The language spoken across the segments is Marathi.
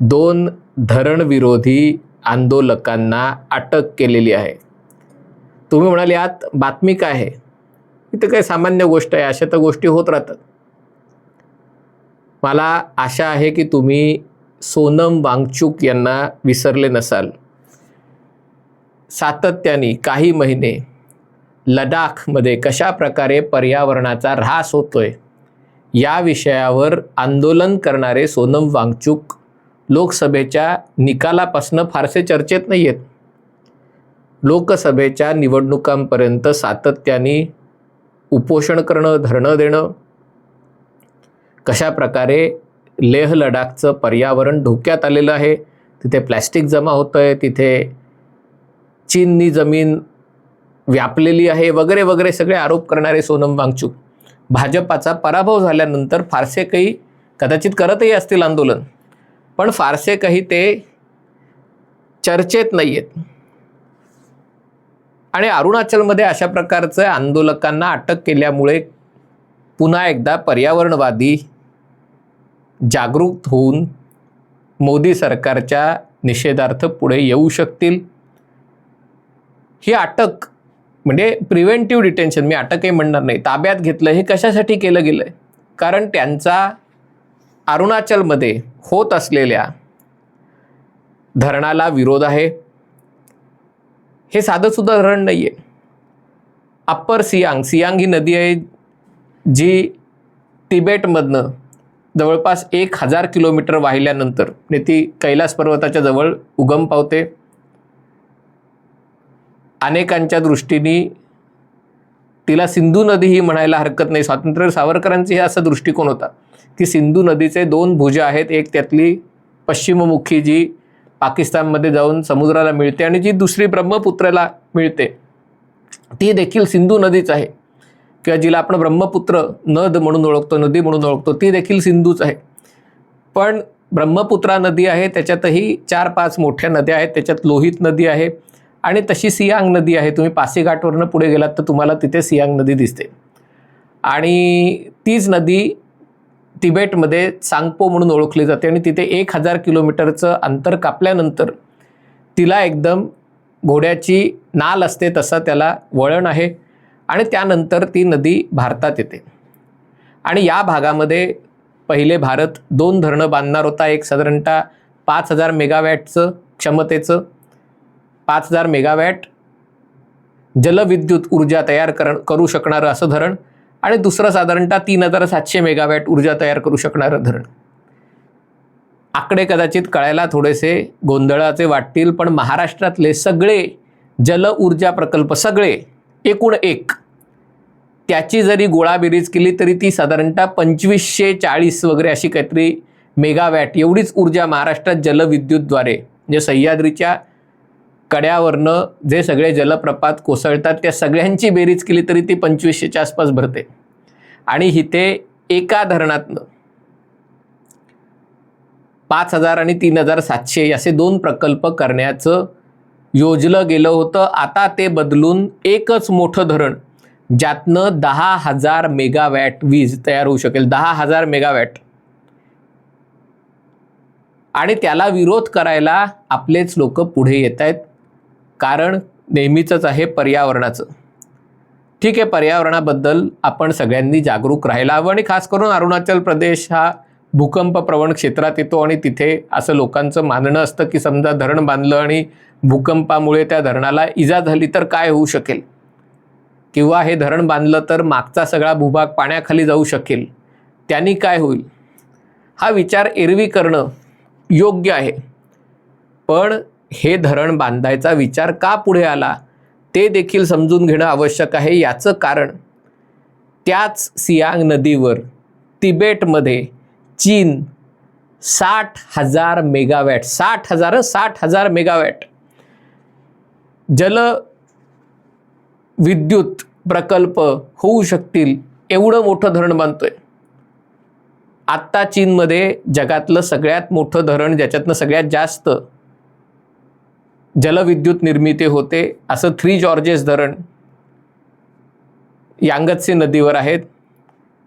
दोन धरणविरोधी आंदोलकांना अटक केलेली आहे. तुम्ही म्हणाल यात बातमी काय आहे? इथं काही सामान्य गोष्ट आहे अशा तर गोष्टी होत राहतात. मला आशा आहे की तुम्ही सोनम वांगचूक यांना विसरले नसाल. सातत्याने काही महिने लडाखमध्ये कशा प्रकारे पर्यावरणाचा ऱ्हास होतोय या विषयावर आंदोलन करणारे सोनम वांगचूक लोकसभेच्या निकालापासनं फारसे चर्चेत नाही आहेत लोकसभेच्या निवडणुकांपर्यंत सातत्याने उपोषण करणं धरणं देणं कशा प्रकारे लेह लडाखचं पर्यावरण धोक्यात आलेलं आहे तिथे प्लॅस्टिक जमा होतं आहे तिथे चीननी जमीन व्यापलेली आहे वगैरे वगैरे सगळे आरोप करणारे सोनम वांगचूक. भाजपाचा पराभव झाल्यानंतर फारसे काही कदाचित करतही असतील आंदोलन. पण फारसे काही ते चर्चेत नाही आहेत आणि अरुणाचलमध्ये अशा प्रकारचं आंदोलकांना अटक केल्यामुळे पुन्हा एकदा पर्यावरणवादी जागरूक होऊन मोदी सरकारच्या निषेधार्थ पुढे येऊ शकतील. ही अटक म्हणजे प्रिव्हेंटिव्ह डिटेन्शन मी अटकही म्हणणार नाही. ताब्यात घेतलं हे कशासाठी केलं गेलं आहे कारण त्यांचा अरुणाचलमध्ये होत असलेल्या धरणाला विरोध आहे. हे साधंसुद्धा धरण नाही आहे अप्पर सियांग सियांग ही नदी आहे जी तिबेटमधनं जवळपास एक हजार किलोमीटर वाहिल्यानंतर म्हणजे ती कैलास पर्वताच्या जवळ उगम पावते. अनेकांच्या दृष्टीने तिला सिंधू नदी ही म्हणायला हरकत नाही. स्वातंत्र्य सावरकरांची असा दृष्टिकोन होता. की सिंधू नदीचे दोन भुजा आहेत. एक त्यातली पश्चिममुखी जी पाकिस्तानमध्ये जाऊन समुद्राला मिळते आणि जी दुसरी ब्रह्मपुत्राला मिळते. ती देखील सिंधू नदीच आहे. किंवा जिला आपण ब्रह्मपुत्र नद म्हणून ओळखतो नदी म्हणून ओळखतो ती देखील सिंधूच आहे. पण ब्रह्मपुत्रा नदी आहे त्याच्यातही चार पाच मोठ्या नद्या आहेत. त्याच्यात लोहित नदी आहे आणि तशी सियांग नदी आहे. तुम्ही पासीघाटवरनं पुढे गेलात तर तुम्हाला तिथे सियांग नदी दिसते. आणि तीच नदी तिबेटमध्ये सांगपो म्हणून ओळखली जाते आणि तिथे एक हजार किलोमीटरचं अंतर कापल्यानंतर तिला एकदम घोड्याची नाल असते तसं त्याला वळण आहे आणि त्यानंतर ती नदी भारतात येते. आणि या भागामध्ये पहिले भारत दोन धरणं बांधणार होता एक साधारणतः पाच हजार मेगावॅटचं क्षमतेचं पाच हजार मेगावॅट जलविद्युत ऊर्जा तयार कर करू शकणारं असं धरण आणि दुसरं साधारणतः तीन हजार सातशे मेगावॅट ऊर्जा तयार करू शकणारं धरण. आकडे कदाचित कळायला थोडेसे गोंधळाचे वाटतील पण महाराष्ट्रातले सगळे जल ऊर्जा प्रकल्प सगळे एकूण एक त्याची जरी गोळाबेरीज केली तरी ती साधारणतः पंचवीसशे चाळीस वगैरे अशी काहीतरी मेगावॅट एवढीच ऊर्जा महाराष्ट्रात जलविद्युतद्वारे म्हणजे सह्याद्रीच्या कड्यावरनं जे सगळे जलप्रपात कोसळतात त्या सगळ्यांची बेरीज केली तरी ती पंचवीसशेच्या आसपास भरते. आणि इथे एका धरणातनं पाच हजार आणि तीन हजार सातशे असे दोन प्रकल्प करण्याचं योजलं गेलं होतं. आता ते बदलून एकच मोठं धरण ज्यातनं दहा हजार मेगावॅट वीज तयार होऊ शकेल. दहा हजार मेगावॅट. आणि त्याला विरोध करायला आपलेच लोक पुढे येत आहेत कारण नेहमीचंच आहे पर्यावरणाचं. ठीक आहे पर्यावरणाबद्दल आपण सगळ्यांनी जागरूक राहायला हवं आणि खास करून अरुणाचल प्रदेश हा भूकंप प्रवण क्षेत्रात येतो आणि तिथे असं लोकांचं मानणं असतं की समजा धरण बांधलं आणि भूकंपामुळे त्या धरणाला इजा झाली तर काय होऊ शकेल? किंवा हे धरण बांधलं तर मागचा सगळा भूभाग पाण्याखाली जाऊ शकेल? त्यांनी काय होईल? हा विचार एरवी करणं योग्य आहे. पण हे धरण बांधायचा विचार का पुढे आला? ते देखील समजून घेणं आवश्यक आहे याचं कारण. त्याच सियांग नदीवर तिबेटमध्ये चीन साठ हजार मेगावॅट साठ हजार साठ हजार मेगावॅट जल विद्युत प्रकल्प होऊ शकतील एवढं मोठं धरण बांधतोय. आत्ता चीनमध्ये जगातलं सगळ्यात मोठं धरण ज्याच्यातनं सगळ्यात जास्त जलविद्युत निर्मिती होते. असं थ्री जॉर्जेस धरण यांगत्से नदीवर आहेत.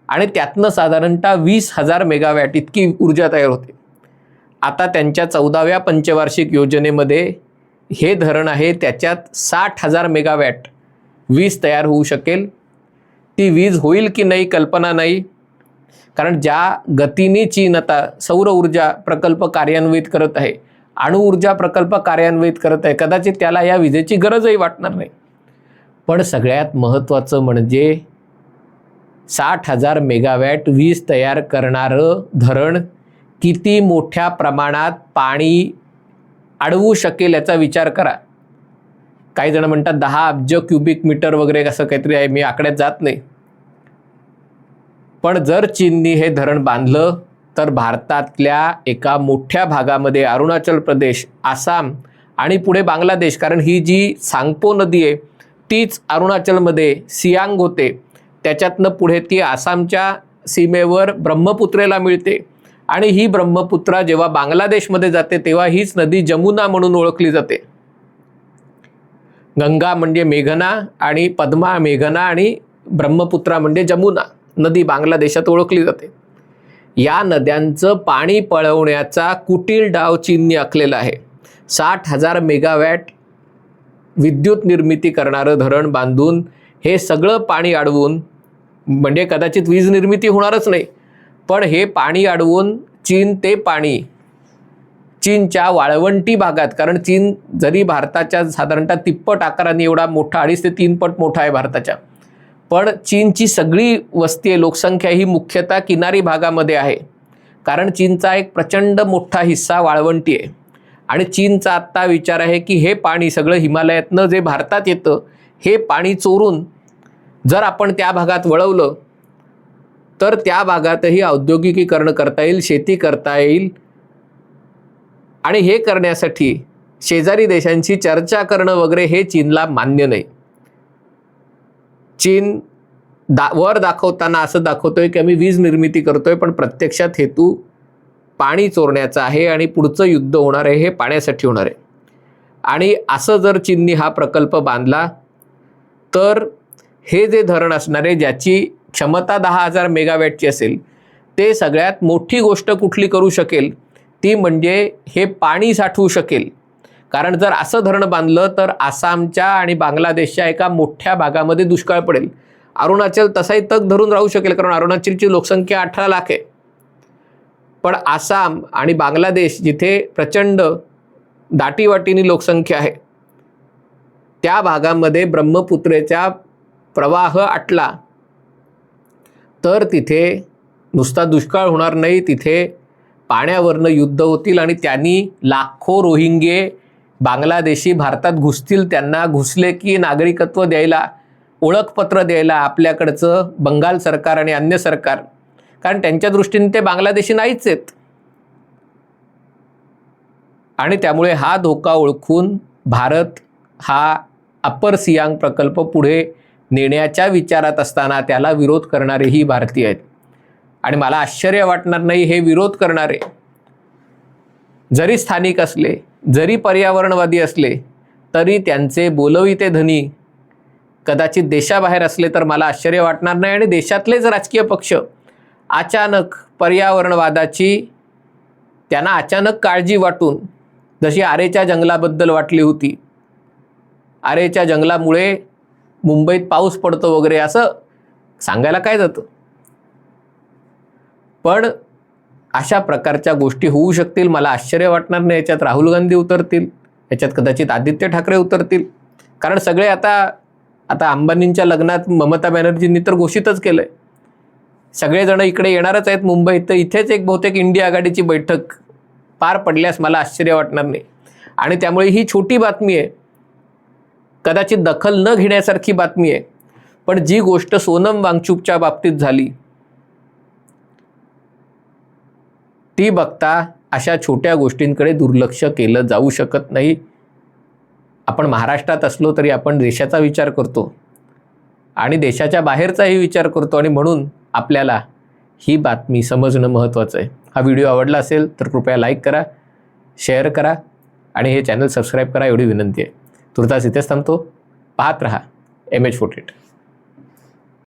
आणि त्यातनं साधारणतः वीस हजार मेगावॅट इतकी ऊर्जा तयार होते. आता त्यांच्या चौदाव्या पंचवार्षिक योजनेमध्ये हे धरण आहे. त्याच्यात साठ हजार मेगावॅट वीज तयार होऊ शकेल. ती वीज होईल की नाही कल्पना नाही. कारण ज्या गतीने चीन आता सौर ऊर्जा प्रकल्प कार्यान्वित करत आहे अणुऊर्जा प्रकल्प कार्यान्वित करत आहे. कदाचित त्याला या विजेची गरजही वाटणार नाही. पण सगळ्यात महत्त्वाचं म्हणजे साठ हजार मेगावॅट वीज तयार करणारं धरण किती मोठ्या प्रमाणात पाणी अडवू शकेल याचा विचार करा. काही जण म्हणतात दहा अब्ज क्युबिक मीटर वगैरे असं काहीतरी आहे मी आकड्यात जात नाही. पण जर चीननी हे धरण बांधलं तर भारतातल्या एका मोठ्या भागामध्ये अरुणाचल प्रदेश आसाम आणि पुढे बांगलादेश. कारण ही जी सांगपो नदी आहे तीच अरुणाचलमध्ये सियांग होते. त्याच्यातनं पुढे ती आसामच्या सीमेवर ब्रह्मपुत्रेला मिळते. आणि ही ब्रह्मपुत्रा जेव्हा बांगलादेशमध्ये जाते तेव्हा हीच नदी जमुना म्हणून ओळखली जाते. गंगा म्हणजे मेघना आणि पद्मा मेघना आणि ब्रह्मपुत्रा म्हणजे जमुना. नदी बांगलादेशात ओळखली जाते. या नद्यांचं पाणी पळवण्याचा कुटील डाव चीनने आखलेला आहे. साठ हजार मेगावॅट विद्युत निर्मिती करणारं धरण बांधून हे सगळं पाणी अडवून म्हणजे कदाचित वीज निर्मिती होणारच नाही पण हे पाणी अडवून चीन ते पाणी चीनच्या वाळवंटी भागात कारण चीन जरी भारताच्या साधारणतः तिप्पट आकाराने एवढा मोठा अडीच ते तीन पट मोठा आहे भारताच्या. पण चीनची सगळी वस्ती आहे लोकसंख्या ही मुख्यतः किनारी भागामध्ये आहे. कारण चीनचा एक प्रचंड मोठा हिस्सा वाळवंटी आहे. आणि चीनचा आत्ता विचार आहे की हे पाणी सगळं हिमालयातनं जे भारतात येतं हे पाणी चोरून जर आपण त्या भागात वळवलं तर त्या भागातही औद्योगिकीकरण करता येईल शेती करता येईल. आणि हे करण्यासाठी शेजारी देशांशी चर्चा करणं वगैरे हे चीनला मान्य नाही. चीन दा वर दाखवताना असं दाखवतोय की आम्ही वीज निर्मिती करतोय पण प्रत्यक्षात हेतू पाणी चोरण्याचा आहे आणि पुढचं युद्ध होणार आहे हे पाण्यासाठी होणार आहे. आणि असं जर चीननी हा प्रकल्प बांधला तर हे जे धरण असणारे ज्याची क्षमता दहा हजार मेगावॅटची असेल ते सगळ्यात मोठी गोष्ट कुठली करू शकेल ती म्हणजे हे पाणी साठवू शकेल. कारण जर असं धरण बांधलं तर आसामच्या आणि बांगलादेशच्या एका मोठ्या भागामध्ये दुष्काळ पडेल. अरुणाचल तसाही तग धरून राहू शकेल कारण अरुणाचलची लोकसंख्या अठरा लाख आहे. पण आसाम आणि बांगलादेश जिथे प्रचंड दाटीवाटीनी लोकसंख्या आहे त्या भागामध्ये ब्रह्मपुत्रेचा प्रवाह आटला तर तिथे नुसता दुष्काळ होणार नाही तिथे पाण्यावरनं युद्ध होतील आणि त्यांनी लाखो रोहिंगे बांगलादेशी भारतात घुसतील त्यांना घुसले की नागरिकत्व द्यायला ओळखपत्र द्यायला आपल्याकडचं बंगाल सरकार आणि अन्य सरकार. कारण त्यांच्या दृष्टीने ते बांगलादेशी नाहीच आहेत. आणि त्यामुळे हा धोका ओळखून भारत हा अप्पर सियांग प्रकल्प पुढे नेण्याच्या विचारात असताना त्याला विरोध करणारेही भारतीय आहेत. आणि मला आश्चर्य वाटणार नाही हे विरोध करणारे. जरी स्थानिक असले जरी पर्यावरणवादी असले तरी त्यांचे बोलविते धनी. कदाचित देशाबाहेर असले तर मला आश्चर्य वाटणार नाही आणि देशातलेच राजकीय पक्ष अचानक पर्यावरणवादाची त्यांना अचानक काळजी वाटून जशी आरेच्या जंगलाबद्दल वाटली होती. आरेच्या जंगलामुळे मुंबईत पाऊस पडतो वगैरे असं सांगायला काय जातं? पण अशा प्रकारच्या गोष्टी होऊ शकतील. मला आश्चर्य वाटणार नाही याच्यात राहुल गांधी उतरतील याच्यात कदाचित आदित्य ठाकरे उतरतील. कारण सगळे आता आता अंबानींच्या लग्नात ममता बॅनर्जींनी तर घोषितच केलं आहे सगळेजण इकडे येणारच आहेत मुंबईत तर इथेच एक बहुतेक इंडिया आघाडीची बैठक पार पडल्यास मला आश्चर्य वाटणार नाही. आणि त्यामुळे ही छोटी बातमी आहे. कदाचित दखल न घेण्यासारखी बातमी आहे. पण जी गोष्ट सोनम वांगचूकच्या बाबतीत झाली ती बघता अशा छोट्या गोष्टींकडे दुर्लक्ष केलं जाऊ शकत नाही. आपण महाराष्ट्रात असलो तरी आपण देशाचा विचार करतो. आणि देशाच्या बाहेरचाही विचार करतो आणि म्हणून आपल्याला ही बातमी समजणं महत्त्वाचं आहे. हा व्हिडिओ आवडला असेल तर कृपया लाईक करा शेअर करा आणि हे चॅनल सबस्क्राईब करा एवढी विनंती आहे. तुर्तास इथेच थांबतो. पाहत रहा. M H forty